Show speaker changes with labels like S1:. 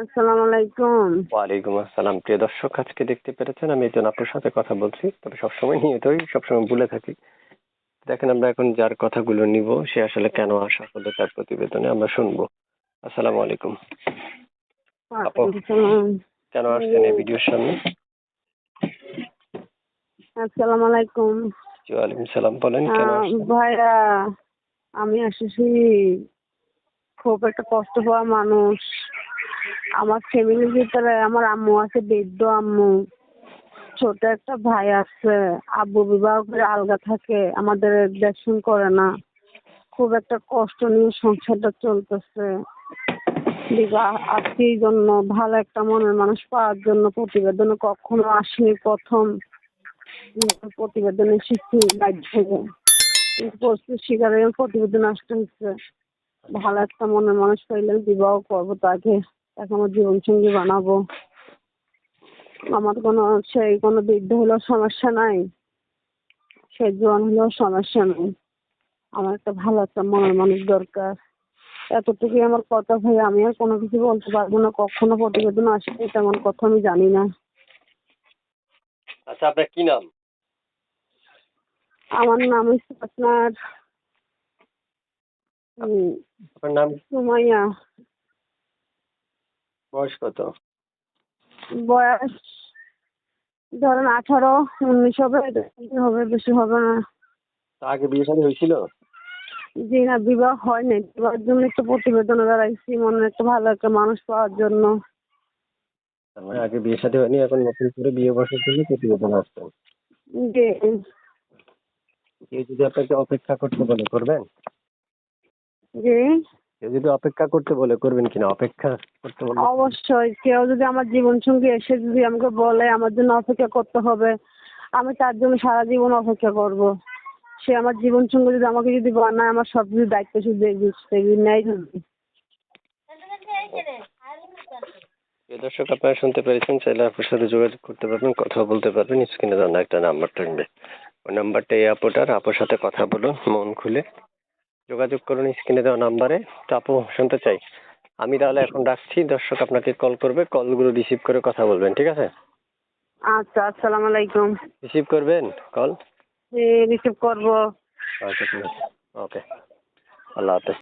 S1: আসসালামু আলাইকুম।
S2: ওয়ালাইকুম আসসালাম। প্রিয় দর্শক আজকে দেখতে পেরেছেন আমি একজন আপনার সাথে কথা বলছি তবে সবসময় নিয়তই সবসময় ভুলে থাকি। দেখেন আমরা এখন যার কথাগুলো নিব সে আসলে কেন আসা হলো তার প্রতিবেদনে আমরা শুনব। আসসালামু আলাইকুম। কেন আসছেন এই ভিডিওর সামনে?
S1: আসসালামু আলাইকুম।
S2: ওয়ালাইকুম সালাম বলেন কেন
S1: ভাইয়া আমি আসছি খুব একটা কষ্ট পাওয়া মানুষ। আমার ফ্যামিলির ভিতরে আমার আম্মু আছে, বৃদ্ধ আম্মু। ছোট একটা ভাই আছে, আব্বু বিবাহ করে আলগা থাকে, আমাদের দেখশন করে না। খুব একটা কষ্ট নিয়ে সংসারটা চলতেছে। বিবাহ আত্মীয় জন্য ভালো একটা মনের মানুষ পাওয়ার জন্য প্রতিবেদনে কখনো আসেনি প্রথম। প্রতিবেদন এসেছি বাইরে থেকে পরিস্থিতির প্রতিবেদন আসতে হচ্ছে। ভালো একটা মনের মানুষ পাইলে বিবাহ করব তাকে। তাকে আমার জীবন সঙ্গী বানাবো। আমার কোনো সেই কোনো বৃদ্ধ হলেও সমস্যা নাই সে জোয়ান হলেও সমস্যা নেই। আমার একটা ভালো একটা মনের মানুষ দরকার। এতটুকুই আমার কথা ভাই আমি আর কোনো কিছু বলতে পারব না কখনো প্রতিবেদন আসবে তেমন কথা আমি জানি না।
S2: আচ্ছা আপনার কি নাম?
S1: আমার নাম হচ্ছে আপনার
S2: আপনার নাম?
S1: সুমাইয়া।
S2: বয়স কত?
S1: বয়স ধরেন আঠারো উনিশ হবে বেশি হবে বেশি হবে না।
S2: আগে বিয়ে শাদী হয়েছিল?
S1: জি না বিবাহ হয়নি বিবাহের জন্য একটু প্রতিবেদনে দাঁড়াইছি মনে একটা ভালো একটা মানুষ পাওয়ার জন্য।
S2: মানে আগে বিয়ে শাদী হয়নি এখন নতুন করে বিয়ে বসার জন্য প্রতিবেদন আসছেন
S1: জি।
S2: কেউ যদি আপনাকে অপেক্ষা করতে বলে করবেন?
S1: জি।
S2: কেউ যদি অপেক্ষা করতে বলে করবেন কিনা? অপেক্ষা করতে বলে
S1: অবশ্যই কেউ যদি আমার জীবন সঙ্গী এসে যদি আমাকে বলে আমার জন্য অপেক্ষা করতে হবে আমি তার জন্য সারা জীবন অপেক্ষা করব। সে আমার জীবন সঙ্গী যদি আমাকে যদি বানায় আমার সব কিছু দায়িত্ব শুধু সেগুলি নেয় যদি
S2: দর্শক আপনারা শুনতে পেরেছেন চাইলে আপনার সাথে যোগাযোগ করতে পারবেন কথা বলতে পারবেন স্ক্রিনে দেওয়া একটা নাম্বার থাকবে। ওই নাম্বারটা এই আপুটার আপুর সাথে কথা বলুন মন খুলে। যোগাযোগ করুন স্ক্রিনে দেওয়া নাম্বারে তো আপু শুনতে চাই। আমি তাহলে এখন রাখছি। দর্শক আপনাকে কল করবে। কলগুলো রিসিভ করে কথা বলবেন ঠিক আছে?
S1: আচ্ছা আসসালামু আলাইকুম।
S2: রিসিভ করবেন কল
S1: রিসিভ করব।
S2: আচ্ছা ঠিক আছে। ওকে আল্লাহ হাফেজ।